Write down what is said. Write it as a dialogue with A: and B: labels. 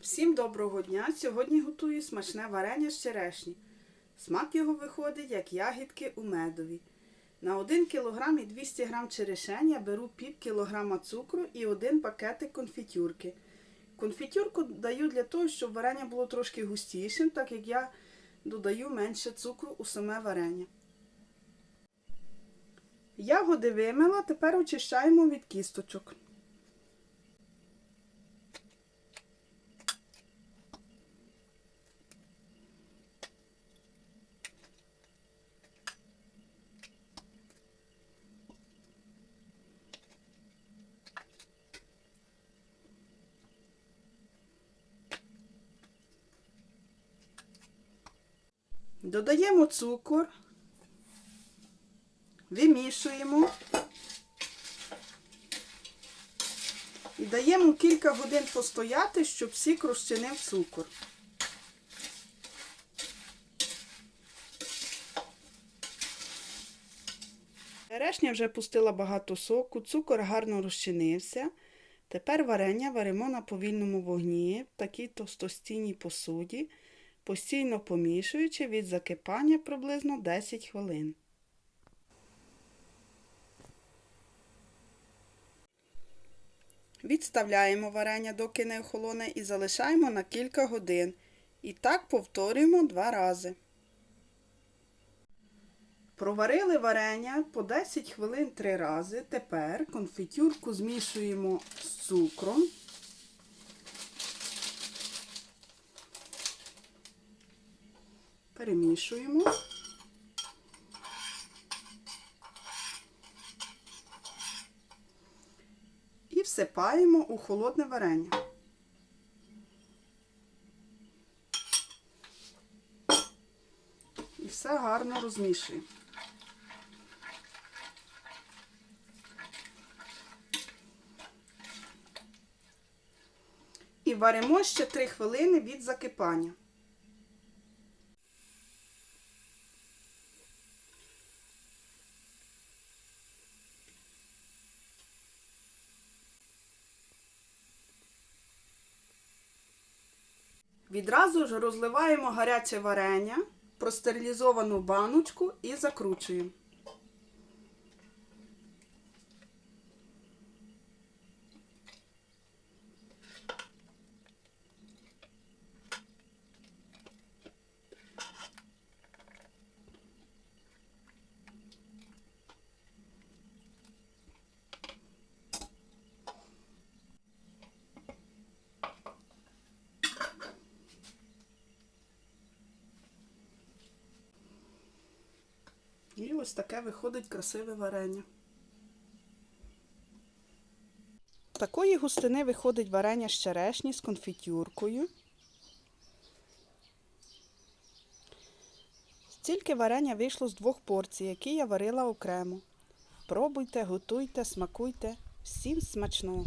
A: Всім доброго дня! Сьогодні готую смачне варення з черешні. Смак його виходить, як ягідки у медові. На 1 кг і 200 г черешень я беру пів кілограма цукру і один пакетик конфітюрки. Конфітюрку даю для того, щоб варення було трошки густішим, так як я додаю менше цукру у саме варення. Ягоди вимила, тепер очищаємо від кісточок. Додаємо цукор, вимішуємо і даємо кілька годин постояти, щоб сік розчинив цукор. Черешня вже пустила багато соку, цукор гарно розчинився. Тепер варення варимо на повільному вогні в такій товстостійній посуді постійно помішуючи від закипання приблизно 10 хвилин. Відставляємо варення, доки не охолоне, і залишаємо на кілька годин. І так повторюємо два рази. Проварили варення по 10 хвилин три рази. Тепер конфітюрку змішуємо з цукром. Перемішуємо. І всипаємо у холодне варення. І все гарно розмішуємо. І варимо ще 3 хвилини від закипання. Відразу ж розливаємо гаряче варення, простерилізовану баночку і закручуємо. І ось таке виходить красиве варення. Такої густини виходить варення з черешні з конфітюркою. Стільки варення вийшло з двох порцій, які я варила окремо. Пробуйте, готуйте, смакуйте. Всім смачного!